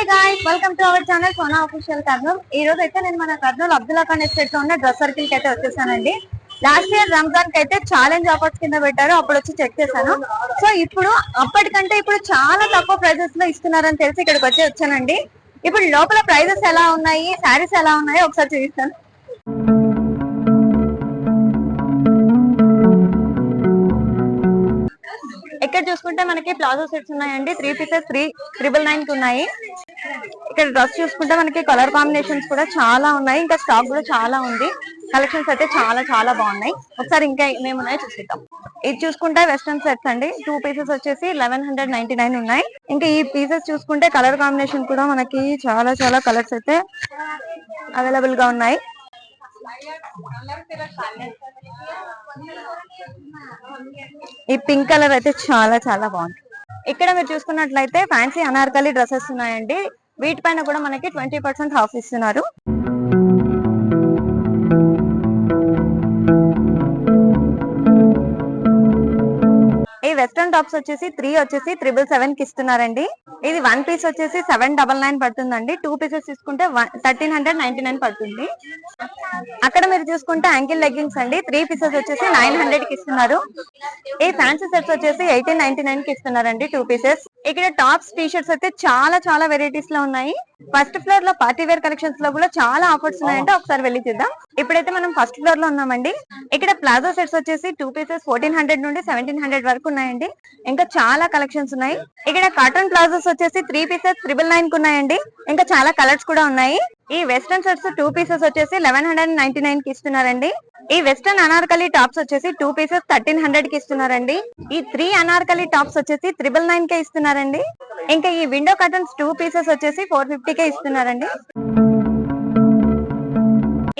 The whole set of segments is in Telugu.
Hi guys welcome to our channel Sona official Kurnool ఈ రోజు అయితే నేను మన కర్నూలు అబ్దుల్లా ఖాన్ ఎస్టేట్లో ఉన్న డ్రెస్ సర్కిల్కి అయితే వచ్చేసానండి. లాస్ట్ ఇయర్ రంజాన్కి అయితే ఛాలెంజ్ ఆఫర్స్ కింద పెట్టారు అప్పుడు వచ్చి చెక్ చేశాను. సో ఇప్పుడు అప్పటికంటే ఇప్పుడు చాలా తక్కువ ప్రైజెస్లో ఇస్తున్నారని తెలిసి ఇక్కడికి వచ్చి వచ్చానండి. ఇప్పుడు లోపల ప్రైజెస్ ఎలా ఉన్నాయి శారీస్ ఎలా ఉన్నాయో ఒకసారి చూపిస్తాను. ఇక్కడ చూసుకుంటే మనకి ప్లాజో సెట్స్ ఉన్నాయండి త్రీ పీసెస్ త్రీ ట్రిపుల్ నైన్కి ఉన్నాయి. ఇక్కడ డ్రెస్ చూసుకుంటే మనకి కలర్ కాంబినేషన్స్ కూడా చాలా ఉన్నాయి. ఇంకా స్టాక్ కూడా చాలా ఉంది. కలెక్షన్స్ అయితే చాలా చాలా బాగున్నాయి. ఒకసారి ఇంకా ఏమేమి చూసిద్దాం. ఇది చూసుకుంటే వెస్ట్రన్ సెట్స్ అండి. టూ పీసెస్ వచ్చేసి లెవెన్ హండ్రెడ్ నైన్టీ నైన్ ఉన్నాయి. ఇంకా ఈ పీసెస్ చూసుకుంటే కలర్ కాంబినేషన్ కూడా మనకి చాలా చాలా కలర్స్ అయితే అవైలబుల్గా ఉన్నాయి. ఈ పింక్ కలర్ అయితే చాలా చాలా బాగుంది. ఇక్కడ మీరు చూసుకున్నట్లయితే ఫ్యాన్సీ అనార్కలి డ్రెస్సెస్ ఉన్నాయండి. వీటిపైన కూడా మనకి ట్వంటీ పర్సెంట్ ఆఫ్ ఇస్తున్నారు. ఈ వెస్ట్రన్ టాప్స్ వచ్చేసి త్రీ వచ్చేసి త్రిబుల్ సెవెన్కి ఇస్తున్నారండి. ఇది వన్ పీస్ వచ్చేసి సెవెన్ డబల్ నైన్ పడుతుందండి. టూ పీసెస్ తీసుకుంటే థర్టీన్ హండ్రెడ్ నైన్టీ నైన్ పడుతుంది. అక్కడ మీరు చూసుకుంటే యాంకిల్ లెగ్గింగ్స్ అండి. త్రీ పీసెస్ వచ్చేసి నైన్ హండ్రెడ్కి ఇస్తున్నారు. ఈ ఫ్యాన్సీ సెట్స్ వచ్చేసి ఎయిటీన్ నైన్టీ నైన్కి ఇస్తున్నారండి టూ పీసెస్. ఇక్కడ టాప్స్ టీ షర్ట్స్ అయితే చాలా చాలా వెరైటీస్లో ఉన్నాయి. ఫస్ట్ ఫ్లోర్లో పార్టీ వేర్ కలెక్షన్స్లో కూడా చాలా ఆఫర్స్ ఉన్నాయంటే ఒకసారి వెళ్ళి చూద్దాం. ఇప్పుడైతే మనం ఫస్ట్ ఫ్లోర్లో ఉన్నామండి. ఇక్కడ ప్లాజో సెట్స్ వచ్చేసి టూ పీసెస్ ఫోర్టీన్ హండ్రెడ్ నుండి సెవెంటీన్ హండ్రెడ్ వరకు ఉన్నాయండి. ఇంకా చాలా కలెక్షన్స్ ఉన్నాయి. ఇక్కడ కాటన్ ప్లాజోస్ వచ్చేసి త్రీ పీసెస్ త్రిబుల్ నైన్కు ఉన్నాయండి. ఇంకా చాలా కలర్స్ కూడా ఉన్నాయి. ఈ వెస్టర్న్ సెట్స్ టూ పీసెస్ వచ్చేసి లెవెన్ హండ్రెడ్ నైన్టీ నైన్కి ఇస్తున్నారండి. ఈ వెస్టర్న్ అనార్కలి టాప్స్ వచ్చేసి టూ పీసెస్ థర్టీన్ హండ్రెడ్కి ఇస్తున్నారండి. ఈ త్రీ అనార్కలి టాప్స్ వచ్చేసి త్రిబుల్ నైన్ కే ఇస్తున్నారండి. ఇంకా ఈ విండో కర్టన్స్ టూ పీసెస్ వచ్చేసి ఫోర్ ఫిఫ్టీ కే ఇస్తున్నారండి.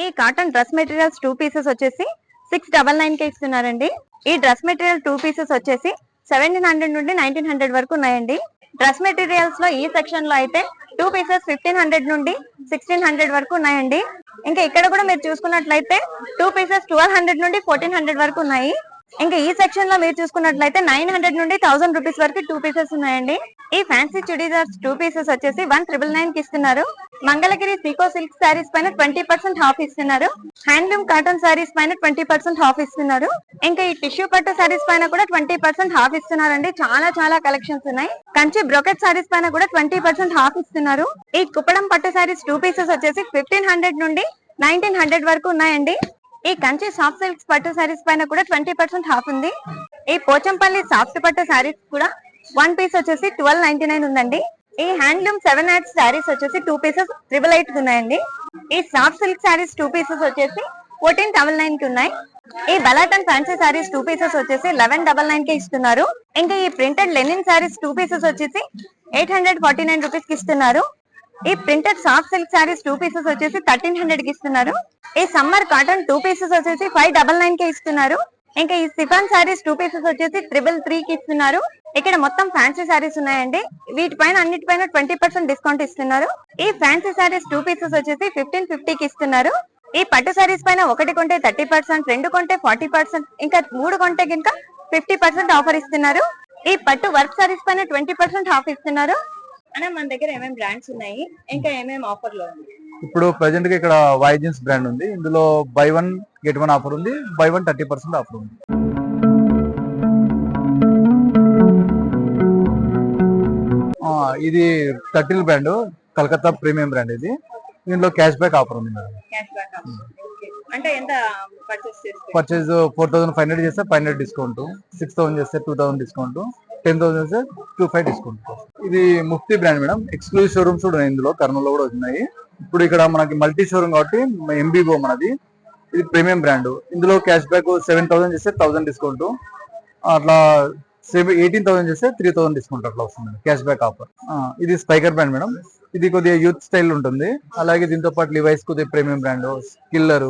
ఈ cotton dress materials two pieces వచ్చేసి సిక్స్ డబల్ నైన్ కే ఇస్తున్నారండి. ఈ డ్రెస్ మెటీరియల్ టూ పీసెస్ వచ్చేసి సెవెంటీన్ హండ్రెడ్ నుండి నైన్టీన్ హండ్రెడ్ వరకు ఉన్నాయండి. డ్రెస్ మెటీరియల్స్లో ఈ సెక్షన్లో అయితే టూ పీసెస్ ఫిఫ్టీన్ హండ్రెడ్ నుండి సిక్స్టీన్ హండ్రెడ్ వరకు ఉన్నాయండి. ఇంకా ఇక్కడ కూడా మీరు చూసుకున్నట్లయితే టూ పీసెస్ ట్వెల్వ్ హండ్రెడ్ నుండి ఫోర్టీన్ హండ్రెడ్ వరకు ఉన్నాయి. ఇంకా ఈ సెక్షన్లో మీరు చూసుకున్నట్లయితే నైన్ హండ్రెడ్ నుండి థౌసండ్ రూపీస్ వరకు టూ పీసెస్ ఉన్నాయండి. ఈ ఫ్యాన్సీ చుడీదార్స్ టూ పీసెస్ వచ్చేసి వన్ ట్రిపుల్ నైన్కి ఇస్తున్నారు. మంగళగిరి సీకో సిల్క్ శారీస్ పైన ట్వంటీ పర్సెంట్ హాఫ్ ఇస్తున్నారు. హ్యాండ్లూమ్ కాటన్ శారీస్ పైన ట్వంటీ పర్సెంట్ హాఫ్ ఇస్తున్నారు. ఇంకా ఈ టిష్యూ పట్టు శారీస్ పైన కూడా ట్వంటీ పర్సెంట్ హాఫ్ ఇస్తున్నారండి. చాలా చాలా కలెక్షన్స్ ఉన్నాయి. కంచి బ్రొకెట్ శారీస్ పైన కూడా ట్వంటీ పర్సెంట్ హాఫ్ ఇస్తున్నారు. ఈ కుప్పడం పట్టు శారీస్ టూ పీసెస్ వచ్చేసి ఫిఫ్టీన్ హండ్రెడ్ నుండి నైన్టీన్ హండ్రెడ్ వరకు ఉన్నాయండి. ఈ కంచి సాఫ్ట్ సిల్క్స్ పట్టు శారీస్ పైన కూడా ట్వంటీ పర్సెంట్ హాఫ్ ఉంది. ఈ పోచంపల్లి సాఫ్ట్ పట్టు శారీస్ కూడా వన్ పీస్ వచ్చేసి ట్వెల్వ్ నైన్టీ నైన్ ఉందండి. ఈ హ్యాండ్లూమ్ సెవెన్ యాడ్స్ శారీస్ వచ్చేసి టూ పీసెస్ ట్రిపుల్ ఎయిట్ ఉన్నాయండి. ఈ soft silk saris two pieces వచ్చేసి ఫోర్టీన్ డబల్ నైన్కి ఉన్నాయి. ఈ బలాటన్ ఫ్యాన్సీ శారీస్ టూ పీసెస్ వచ్చేసి లెవెన్ డబల్ నైన్కి ఇస్తున్నారు. ఇంకా ఈ printed linen saris two pieces వచ్చేసి ఎయిట్ హండ్రెడ్ ఫార్టీ నైన్ రూపీస్కి ఇస్తున్నారు. ఈ printed soft silk saris two pieces వచ్చేసి థర్టీన్ హండ్రెడ్కి ఇస్తున్నారు. ఈ సమ్మర్ కాటన్ టూ పీసెస్ వచ్చేసి ఫైవ్ డబల్ నైన్కి ఇస్తున్నారు. ఇంకా ఈ సిఫాన్ శారీస్ టూ పీసెస్ వచ్చేసి ట్రిపుల్ త్రీ కి ఇస్తున్నారు. ఇక్కడ మొత్తం ఫ్యాన్సీ శారీస్ ఉన్నాయండి. వీటిపైన అన్నిటిపైన ట్వంటీ పర్సెంట్ డిస్కౌంట్ ఇస్తున్నారు. ఈ ఫ్యాన్సీ శారీస్ టూ పీసెస్ వచ్చేసి ఫిఫ్టీన్ ఫిఫ్టీ కి ఇస్తున్నారు. ఈ పట్టు శారీస్ పైన ఒకటి కొంటే థర్టీ పర్సెంట్ రెండు కొంటే ఫార్టీ పర్సెంట్ ఇంకా మూడు కొంటే కనుక ఫిఫ్టీ పర్సెంట్ ఆఫర్ ఇస్తున్నారు. ఈ పట్టు వర్క్ శారీస్ పైన ట్వంటీ పర్సెంట్ ఆఫ్ ఇస్తున్నారు. అన్న మన దగ్గర ఏమేమి బ్రాండ్స్ ఉన్నాయి? ఇంకా ఏమేమి ఆఫర్లో ఉంది ఇప్పుడు ప్రెసెంట్గా ఇక్కడ వైజెన్స్ బ్రాండ్ ఉంది. ఇందులో buy one get one offer ఉంది. Buy one thirty percent offer ఉంది. ఆ, ఇది turtle brand Calcutta premium brand ఇది. దీనిలో క్యాష్ బ్యాక్ ఆఫర్ ఉంది madam purchase four thousand five hundred చేస్తే? Five hundred discount six thousand చేస్తే two thousand discount ten thousand sir two five discount. ఇది Mufti brand madam. Exclusive showrooms కూడా ఉన్నాయి ఇందులో కర్నూలు కూడా ఉన్నాయి. ఇప్పుడు ఇక్కడ మనకి మల్టీ షోరూమ్ కాబట్టి ఎంబీబో మనది. ఇది ప్రీమియం బ్రాండ్ ఇందులో క్యాష్ బ్యాక్ సెవెన్ థౌసండ్ చేస్తే థౌసండ్ డిస్కౌంట్ అట్లా సెవెన్ ఎయిటీన్ థౌసండ్ చేస్తే త్రీ థౌసండ్ డిస్కౌంట్ అట్లా వస్తుంది క్యాష్ బ్యాక్ ఆఫర్ ఇది స్పైకర్ బ్రాండ్ మేడం. ఇది కొద్దిగా యూత్ స్టైల్ ఉంటుంది. అలాగే దీంతో పాటు లివైస్ కొద్దిగా ప్రీమియం బ్రాండ్ స్కిల్లర్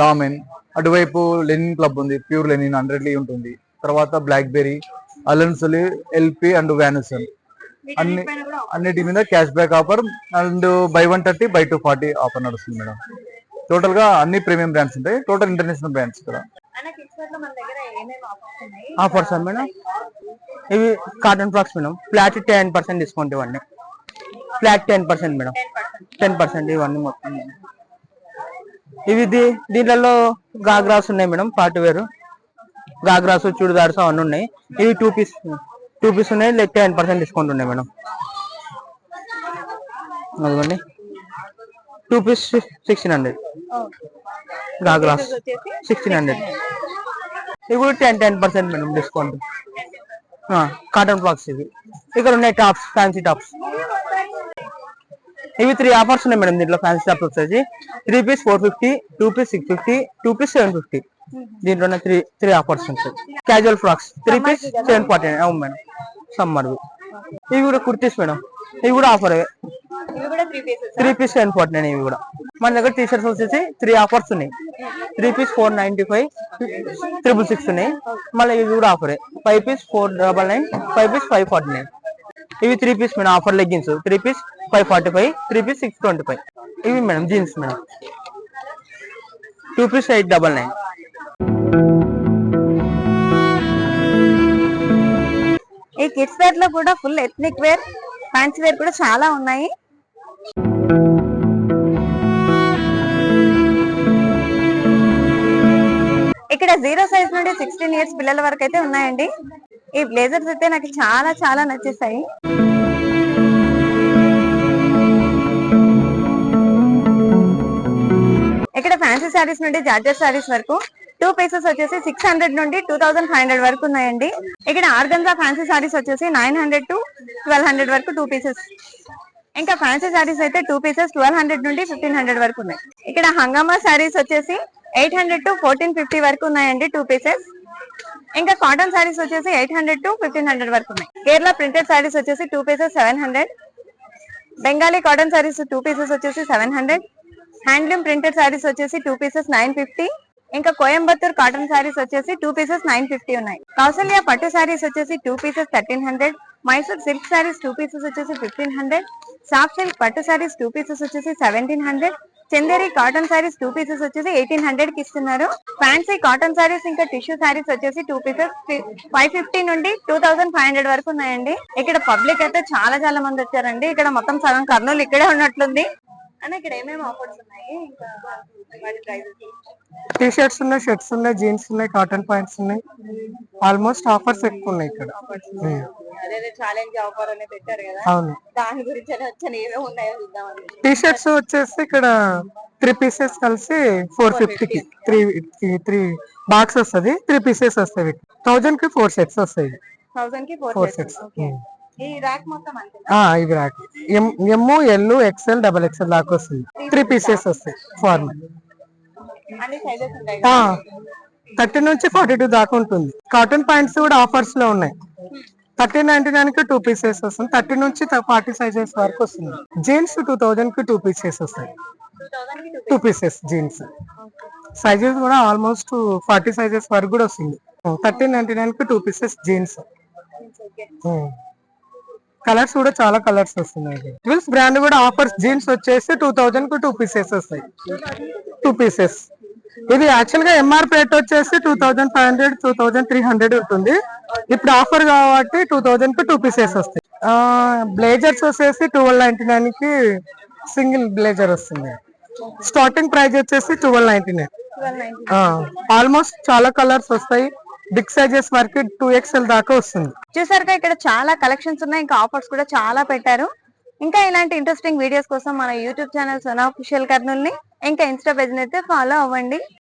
లామెన్ అటువైపు లెనిన్ క్లబ్ ఉంది ప్యూర్ లెనిన్ హండ్రెడ్ లీ ఉంటుంది. తర్వాత Blackberry Allen Solly LP and Van Heusen. అన్ని అన్నిటి మీద cash back offer and buy one thirty buy two forty offer నడుస్తుంది మేడం. టోటల్గా అన్ని ప్రీమియం బ్రాండ్స్ ఉంటాయి. టోటల్ ఇంటర్నేషనల్ బ్రాండ్స్ ఇక్కడ ఆఫర్స్ మేడం? ఇవి cotton frocks madam. Flat ten percent discount ఇవ్వండి. Flat ten percent madam. Ten percent ఇవన్నీ మొత్తం. ఇవి దీ- దీంట్లో గాగ్రాస్ ఉన్నాయి మేడం పార్టీ వేరు గాగ్రాస్ చూడిదార్స్ అవన్నీ ఉన్నాయి. ఇవి టూ పీస్ టూ పీస్ ఉన్నాయి. లెక్ టెన్ పర్సెంట్ డిస్కౌంట్ ఉన్నాయి మేడం. అదిగోండి. Two piece sixteen hundred ghagras sixteen hundred ఇవి కూడా ten ten percent madam discount cotton frocks ఇవి. ఇక్కడ ఉన్నాయి టాప్స్ ఫ్యాన్సీ టాప్స్ ఇవి త్రీ ఆఫర్స్ ఉన్నాయి మేడం దీంట్లో ఫ్యాన్సీ టాప్స్ వచ్చేసి three piece four fifty two piece six fifty two piece seven fifty దీంట్లోనే త్రీ త్రీ ఆఫర్స్ ఉంటాయి. Casual frocks three piece seven forty అవును మేడం సమ్మర్ ఇవి కూడా కుర్తీస్ మేడం ఇవి కూడా offer three piece seven forty nine ఇవి కూడా. మన దగ్గర టీ షర్ట్స్ వచ్చేసి త్రీ ఆఫర్స్ ఉన్నాయి. Three piece four ninety five triple six ఉన్నాయి. మళ్ళీ ఇవి కూడా ఆఫరే five piece four double nine five piece five forty nine ఇవి three piece madam offer leggings three piece five forty five three piece six twenty five ఇవి madam jeans madam. Two piece eight double nine ఈ కిడ్స్ వేర్లో కూడా full ethnic wear fancy wear కూడా చాలా ఉన్నాయి. ఇక్కడ జీరో సైజ్ నుండి సిక్స్టీన్ ఇయర్స్ పిల్లల వరకు అయితే ఉన్నాయండి. ఈ బ్లేజర్స్ అయితే నాకు చాలా చాలా నచ్చేసాయి. ఇక్కడ ఫ్యాన్సీ శారీస్ నుండి జార్జర్ శారీస్ వరకు? టూ పీసెస్ వచ్చేసి సిక్స్ హండ్రెడ్ నుండి టూ థౌసండ్ ఫైవ్ హండ్రెడ్ వరకు ఉన్నాయండి. ఇక్కడ ఆర్గన్జా ఫ్యాన్సీ శారీస్ వచ్చేసి nine hundred to twelve hundred వరకు టూ పీసెస్ ఇంకా ఫ్యాన్సీ శారీస్ అయితే టూ పీసెస్ ట్వెల్వ్ హండ్రెడ్ నుండి ఫిఫ్టీన్ హండ్రెడ్ వరకు ఉన్నాయి. ఇక్కడ హంగామా శారీస్ వచ్చేసి eight hundred to fourteen fifty వరకు ఉన్నాయండి టూ పీసెస్ ఇంకా కాటన్ శారీస్ వచ్చేసి eight hundred to fifteen hundred వరకు ఉన్నాయి. కేరళ ప్రింటెడ్ శారీస్ వచ్చేసి two pieces seven hundred Bengali cotton saris two pieces వచ్చేసి seven hundred handloom printed saris వచ్చేసి టూ పీసెస్ నైన్ ఫిఫ్టీ ఇంకా కోయంబత్తూర్ కాటన్ శారీస్ వచ్చేసి టూ పీసెస్ నైన్ ఫిఫ్టీ ఉన్నాయి. కౌసల్య పట్టు శారీస్ వచ్చేసి two pieces thirteen hundred Mysore silk sarees two pieces వచ్చేసి ఫిఫ్టీన్ హండ్రెడ్ సాఫ్ట్ సిల్క్ పట్టు శారీస్ టూ పీసెస్ వచ్చేసి seventeen hundred Chanderi cotton sarees two pieces వచ్చేసి ఎయిటీన్ హండ్రెడ్కి ఇస్తున్నారు. ఫ్యాన్సీ కాటన్ సారీస్ ఇంకా టిష్యూ సారీస్ వచ్చేసి టూ పీసెస్ ఫైవ్ ఫిఫ్టీ నుండి టూ థౌసండ్ ఫైవ్ హండ్రెడ్ వరకు ఉన్నాయండి. ఇక్కడ పబ్లిక్ అయితే చాలా చాలా మంది వచ్చారండి. ఇక్కడ మొత్తం సగం కర్నూలు ఇక్కడే ఉన్నట్లుంది. అన్న ఇక్కడ ఏమేమి ఆఫర్స్ ఉన్నాయి? ఇంకా వాటి ప్రైజెస్ టీ షర్ట్స్ ఉన్నాయి షర్ట్స్ ఉన్నాయి జీన్స్ ఉన్నాయి కాటన్ ప్యాంట్స్ ఉన్నాయి. ఆల్మోస్ట్ ఆఫర్స్ ఎక్కువ ఉన్నాయి ఇక్కడ. ఉమ్, అదే ఛాలెంజ్ ఆఫర్ అని పెట్టారు కదా. అవును. దాని గురించి వచ్చాను ఏమేమి ఉన్నాయో చూద్దామని టీ షర్ట్స్ వచ్చేసి ఇక్కడ త్రీ పీసెస్ కలిసి ఫోర్ ఫిఫ్టీకి త్రీ త్రీ బాక్స్ వస్తుంది త్రీ పీసెస్ వస్తాయి. థౌజండ్కి ఫోర్ సెట్స్ వస్తాయి. థౌసండ్కి ఫోర్ సెట్స్ ర్యాక్ ఇవి రాక M M L XL double XL దాకా వస్తుంది. త్రీ పీసెస్ వస్తాయి ఫార్మల్ థర్టీ నుంచి ఫార్టీ టూ దాకా ఉంటుంది. కాటన్ ప్యాంట్స్ కూడా ఆఫర్స్లో ఉన్నాయి. థర్టీ నైన్టీ నైన్కి టూ పీసెస్ వస్తుంది. థర్టీ నుంచి ఫార్టీ సైజెస్ వరకు వస్తుంది. జీన్స్ టూ థౌజండ్కి టూ పీసెస్ వస్తాయి. టూ పీసెస్ జీన్స్ సైజెస్ కూడా ఆల్మోస్ట్ ఫార్టీ సైజెస్ వరకు కూడా వస్తుంది. థర్టీ నైన్టీ నైన్కి టూ పీసెస్ జీన్స్ కలర్స్ కూడా చాలా కలర్స్ వస్తున్నాయి. ట్విల్స్ బ్రాండ్ కూడా ఆఫర్స్ జీన్స్ వచ్చేసి టూ థౌజండ్కు టూ పీసెస్ వస్తాయి. టూ పీసెస్ ఇది యాక్చువల్గా ఎంఆర్పి రేట్ వచ్చేసి two thousand five hundred two thousand three hundred ఉంటుంది. ఇప్పుడు ఆఫర్ కాబట్టి టూ థౌజండ్కు టూ పీసెస్ వస్తాయి. బ్లేజర్స్ వచ్చేసి ట్వెల్వ్ నైన్టీ నైన్కి సింగిల్ బ్లేజర్ వస్తుంది. స్టార్టింగ్ ప్రైస్ వచ్చేసి ట్వెల్వ్ నైన్టీ నైన్ ఆల్మోస్ట్ చాలా కలర్స్ వస్తాయి. బిగ్ సైజెస్ వరకు టూ ఎక్స్ఎల్ దాకా వస్తుంది. చూసారుగా ఇక్కడ చాలా కలెక్షన్స్ ఉన్నాయి ఇంకా ఆఫర్స్ కూడా చాలా పెట్టారు. ఇంకా ఇలాంటి ఇంట్రెస్టింగ్ వీడియోస్ కోసం మన యూట్యూబ్ ఛానల్ సోనా అఫీషియల్ కర్నూల్ని ఇంకా ఇన్స్టా పేజ్ అయితే ఫాలో అవ్వండి.